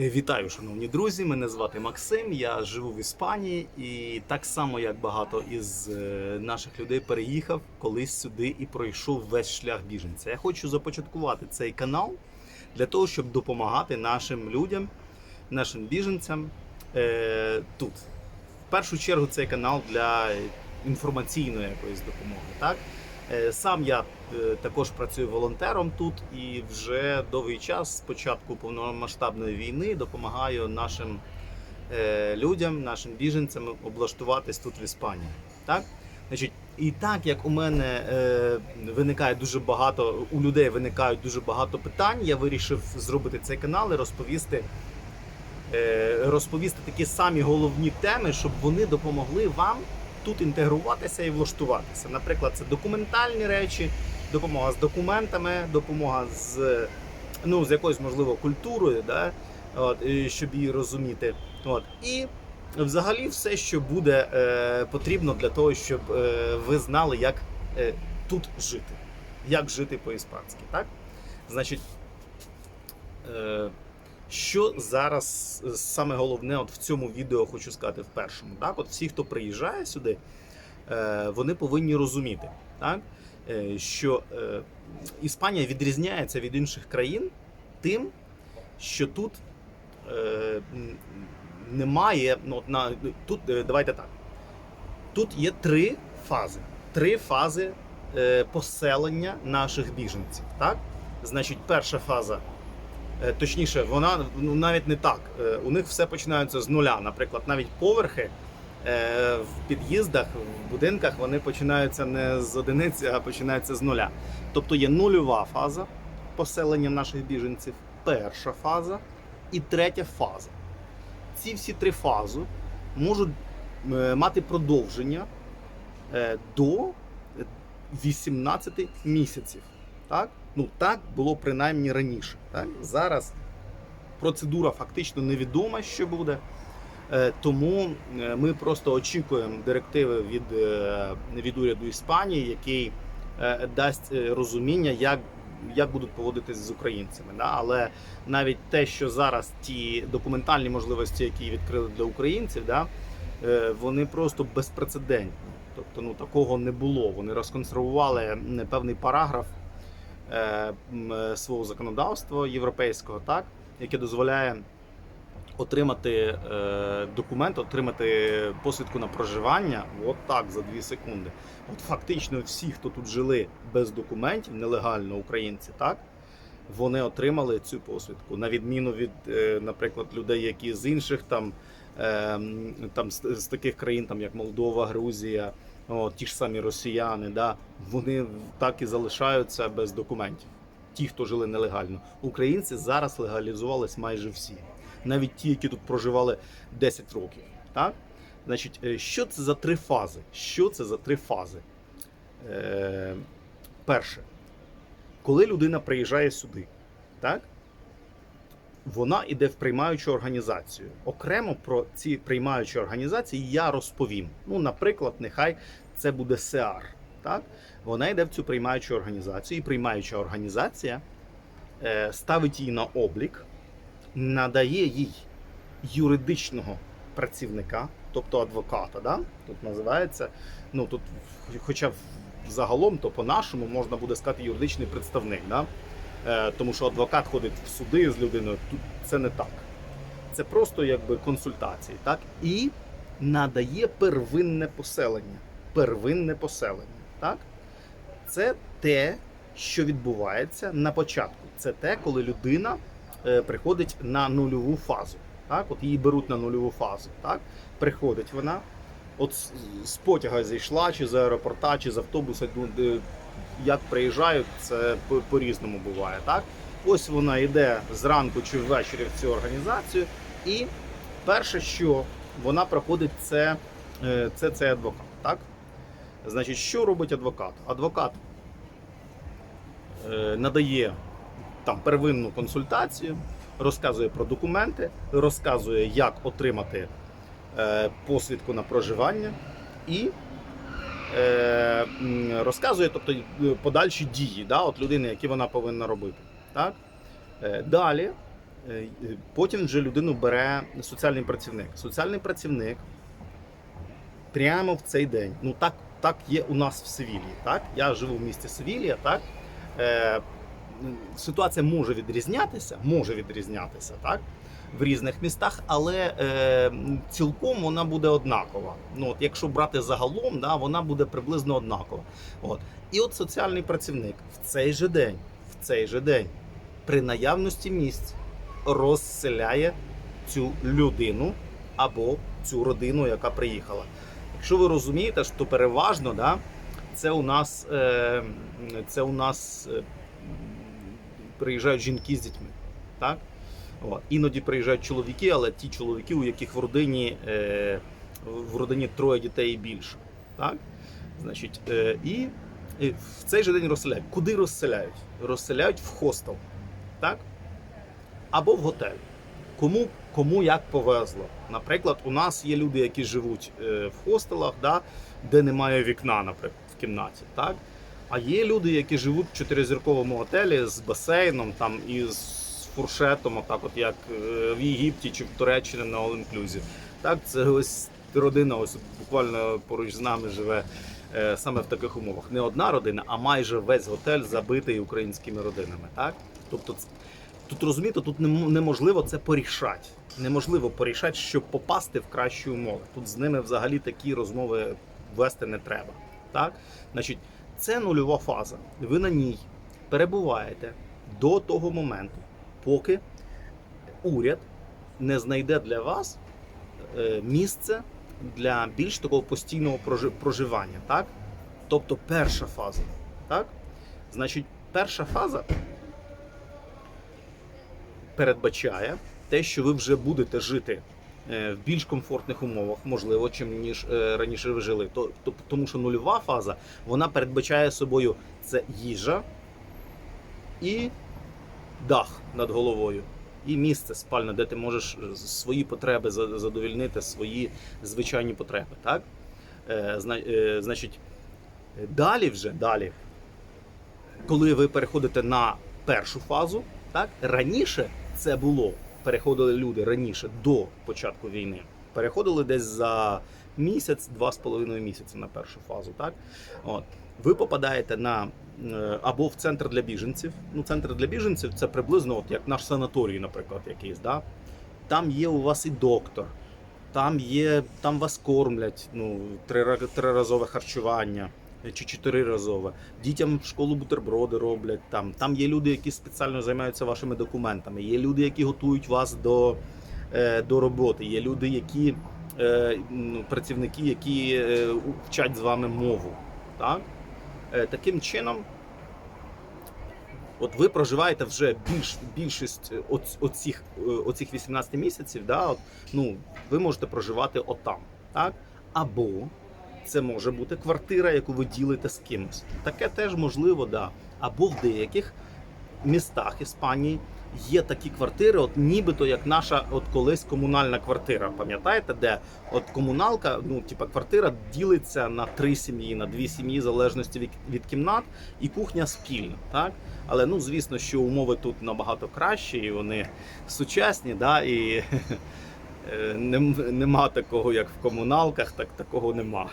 Е, Вітаю, шановні друзі! Мене звати Максим. Я живу в Іспанії і так само, як багато із е, наших людей переїхав колись сюди і пройшов весь шлях біженця. Я хочу започаткувати цей канал для того, щоб допомагати нашим людям, нашим біженцям е, тут. В першу чергу цей канал для інформаційної якоїсь допомоги. Так? Е, Сам я е, також працюю волонтером тут і вже довгий час, з початку повномасштабної війни, допомагаю нашим е, людям, нашим біженцям облаштуватись тут в Іспанії. Так? Значить, і так як у мене виникає дуже багато, у людей виникають дуже багато питань, я вирішив зробити цей канал і розповісти, розповісти такі самі головні теми, щоб вони допомогли вам тут інтегруватися і влаштуватися. Наприклад, це документальні речі, допомога з документами, допомога з, ну, з якоюсь можливо культурою, да? От, щоб її розуміти. От. І взагалі все, що буде е, потрібно для того, щоб е, ви знали, як е, тут жити, як жити по-іспанськи. Так? Значить, е, що зараз е, саме головне от в цьому відео хочу сказати в першому. Так? От всі, хто приїжджає сюди, е, вони повинні розуміти, так? е, що Іспанія відрізняється від інших країн тим, що тут немає. Ну, на, тут, давайте так. Тут є три фази. Три фази поселення наших біженців. Так? Значить, перша фаза. Е, Точніше, вона ну навіть не так. Е, У них все починається з нуля. Наприклад, навіть поверхи е, в під'їздах, в будинках вони починаються не з одиниці, а починаються з нуля. Тобто є нульова фаза поселення наших біженців, перша фаза і третя фаза. Ці всі три фази можуть мати продовження до 18 місяців. Так? Ну так було принаймні раніше. Так? Зараз процедура фактично невідома, що буде. Е, Тому е, ми просто очікуємо директиви від, е, від уряду Іспанії, який дасть розуміння, як, як будуть поводитись з українцями. Да? Але навіть те, що зараз ті документальні можливості, які відкрили для українців, да? вони просто безпрецедентні. Тобто ну, такого не було. Вони розконсервували певний параграф свого законодавства європейського, так, яке дозволяє отримати е, документ, отримати посвідку на проживання от так за 2 секунди. От фактично всі, хто тут жили без документів, нелегально українці, так. Вони отримали цю посвідку, на відміну від, е, наприклад, людей, які з інших там, е, там з таких країн, там як Молдова, Грузія, о, ті ж самі росіяни, да, вони так і залишаються без документів. Ті, хто жили нелегально. Українці зараз легалізувались майже всі, навіть ті, які тут проживали 10 років. Так? Значить, е, що це за три фази? Що це за три фази? Е, перше, коли людина приїжджає сюди, так? Вона йде в приймаючу організацію. Окремо про ці приймаючі організації я розповім. Ну, наприклад, нехай це буде СЕАР. Так? Вона йде в цю приймаючу організацію, і приймаюча організація е, ставить її на облік, надає їй юридичного працівника, тобто адвоката. Да? Тут називається, ну тут, хоча загалом, то по-нашому можна буде сказати юридичний представник. Да? Е, тому що адвокат ходить в суди з людиною. Тут це не так. Це просто якби консультації, так? І надає первинне поселення. Первинне поселення. Так? Це те, що відбувається на початку. Це те, коли людина е, приходить на нульову фазу. Так? От її беруть на нульову фазу. Так? Приходить вона, от з- потяга зійшла, чи з аеропорта, чи з автобуса, як приїжджають, це по- по-різному буває. Так? Ось вона йде зранку чи ввечері в цю організацію, і перше, що вона проходить, це, е, це цей адвокат. Так? Значить, що робить адвокат? Адвокат е, надає там первинну консультацію, розказує про документи, розказує, як отримати е, посвідку на проживання і розказує тобто, е, подальші дії да, от людини, які вона повинна робити. Так? Е, далі е, потім вже людину бере соціальний працівник. Соціальний працівник прямо в цей день. Ну так, так є у нас в Севілії. Так? Я живу в місті Севілія, так? Ситуація може відрізнятися, може відрізнятися, так? В різних містах, але е, цілком вона буде однакова. Ну, от, якщо брати загалом, да, вона буде приблизно однакова. От. І от соціальний працівник в цей же день, в цей же день, при наявності місць, розселяє цю людину або цю родину, яка приїхала. Якщо ви розумієте, що переважно да, це у нас, е, це у нас е, приїжджають жінки з дітьми. Так? От. Іноді приїжджають чоловіки, але ті чоловіки, у яких в родині, е, в родині троє дітей і більше. Так? Значить, е, і в цей же день розселяють. Куди розселяють? Розселяють в хостел. Так? Або в готель. Кому, кому як повезло. Наприклад, у нас є люди, які живуть е, в хостелах, да, де немає вікна, наприклад, в кімнаті. Так? А є люди, які живуть в чотиризірковому готелі з басейном там, і з фуршетом, отак от як е, в Єгипті чи в Туреччині на All Inclusive. Так, це ось родина, ось буквально поруч з нами живе е, саме в таких умовах. Не одна родина, а майже весь готель забитий українськими родинами. Так? Тобто, тут розумієте, тут неможливо це порішати. Неможливо порішати, щоб попасти в кращі умови. Тут з ними взагалі такі розмови вести не треба. Так? Значить, це нульова фаза. Ви на ній перебуваєте до того моменту, поки уряд не знайде для вас е, місце для більш такого постійного проживання. Так? Тобто перша фаза. Так? Значить, перша фаза передбачає те, що ви вже будете жити в більш комфортних умовах, можливо, чим ніж е, раніше ви жили. То, то- тому що нульова фаза вона передбачає собою це їжа і дах над головою. І місце спальне, де ти можеш е, свої потреби задовільнити, свої звичайні потреби. Так? Е, зна- е, значить, далі вже далі, коли ви переходите на першу фазу, так, раніше це було, переходили люди раніше до початку війни. Переходили десь за місяць, два з половиною місяці на першу фазу. Так? От. Ви попадаєте на е, або в центр для біженців. Ну, центр для біженців це приблизно от як наш санаторій, наприклад, якийсь. Да? Там є у вас і доктор, там є, там вас кормлять, ну, триразове харчування чи чотириразове. Дітям в школу бутерброди роблять. Там, там є люди, які спеціально займаються вашими документами. Є люди, які готують вас до, е, до роботи. Є люди, які е, ну, працівники, які е, вчать з вами мову. Так? Таким чином. От ви проживаєте вже більш більшість оц- оцих, оцих 18 місяців, да, от, ну, ви можете проживати отам. Так? Або це може бути квартира, яку ви ділите з кимось. Таке теж можливо, да. Або в деяких містах Іспанії є такі квартири, от нібито як наша от колись комунальна квартира. Пам'ятаєте, де от комуналка, ну типа квартира ділиться на три сім'ї, на дві сім'ї, в залежності від, від кімнат, і кухня спільна. Так? Але ну звісно, що умови тут набагато кращі, і вони сучасні, да, і нема такого, як в комуналках, так такого нема.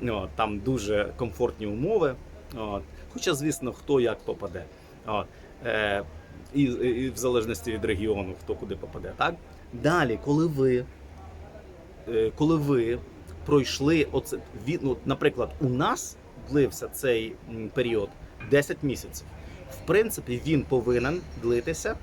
Там дуже комфортні умови. От. Хоча, звісно, хто як попаде. От. Е, і, і в залежності від регіону, хто куди попаде. Так? Далі, коли ви, е, коли ви пройшли, оце, від, ну, наприклад, у нас длився цей період 10 місяців. В принципі, він повинен длитися е,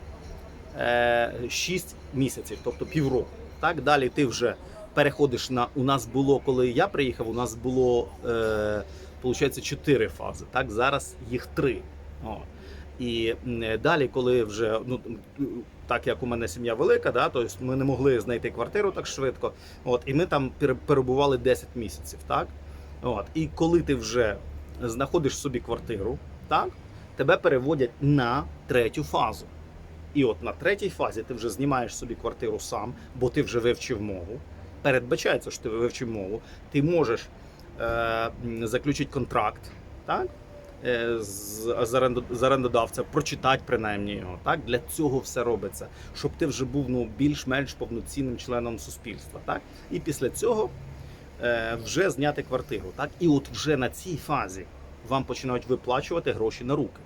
6 місяців, тобто півроку. Так, далі ти вже переходиш на. У нас було, коли я приїхав, у нас було е, виходить, 4 фази. Так, зараз їх 3. О. І далі, коли вже ну так як у мене сім'я велика, да, то ми не могли знайти квартиру так швидко. От, і ми там перебували 10 місяців. Так? От, і коли ти вже знаходиш собі квартиру, так, тебе переводять на третю фазу. І от на третій фазі ти вже знімаєш собі квартиру сам, бо ти вже вивчив мову. Передбачається, що ти вивчив мову. Ти можеш е, заключити контракт, так? е, з, орендодавця, прочитати принаймні його. Так? Для цього все робиться, щоб ти вже був ну, більш-менш повноцінним членом суспільства. Так? І після цього е, вже зняти квартиру. Так? І от вже на цій фазі вам починають виплачувати гроші на руки.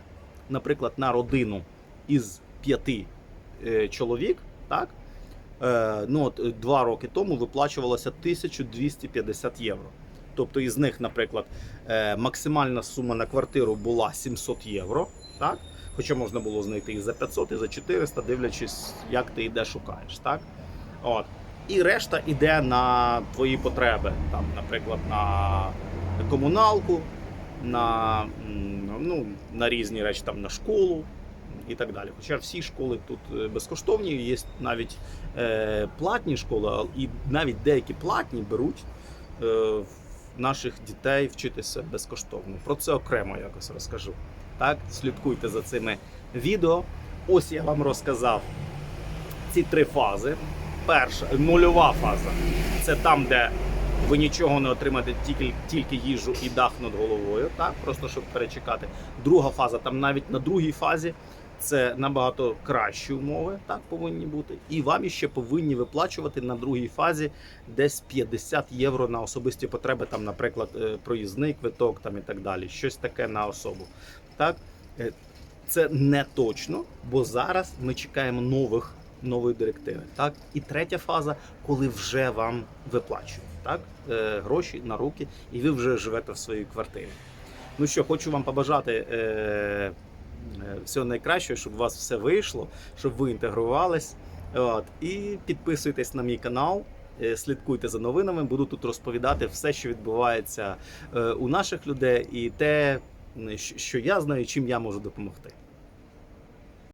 Наприклад, на родину із п'яти е, чоловік, так? Е, ну, от, е, два роки тому виплачувалося 1250 євро. Тобто із них, наприклад, е, максимальна сума на квартиру була 700 євро, так? Хоча можна було знайти і за 500, і за 400, дивлячись, як ти йде шукаєш. Так? От. І решта йде на твої потреби, там, наприклад, на комуналку, на, ну, на різні речі, там, на школу і так далі. Хоча всі школи тут е, безкоштовні, є навіть е, платні школи, і навіть деякі платні беруть е, наших дітей вчитися безкоштовно. Про це окремо якось розкажу. Так, слідкуйте за цими відео. Ось я вам розказав ці три фази. Перша нульова фаза це там, де ви нічого не отримаєте, тільки, тільки їжу і дах над головою, так, просто щоб перечекати. Друга фаза, там навіть на другій фазі це набагато кращі умови, так повинні бути. І вам іще повинні виплачувати на другій фазі десь 50 євро на особисті потреби, там, наприклад, е, проїзний квиток там і так далі. Щось таке на особу. Так? Е, Це не точно, бо зараз ми чекаємо нових нової директиви. Так? І третя фаза, коли вже вам виплачують так? е, гроші на руки, і ви вже живете в своїй квартирі. Ну що, хочу вам побажати. Всього найкращого, щоб у вас все вийшло, щоб ви інтегрувались. От. І підписуйтесь на мій канал, е, слідкуйте за новинами. Буду тут розповідати все, що відбувається е, у наших людей, і те, що я знаю, чим я можу допомогти.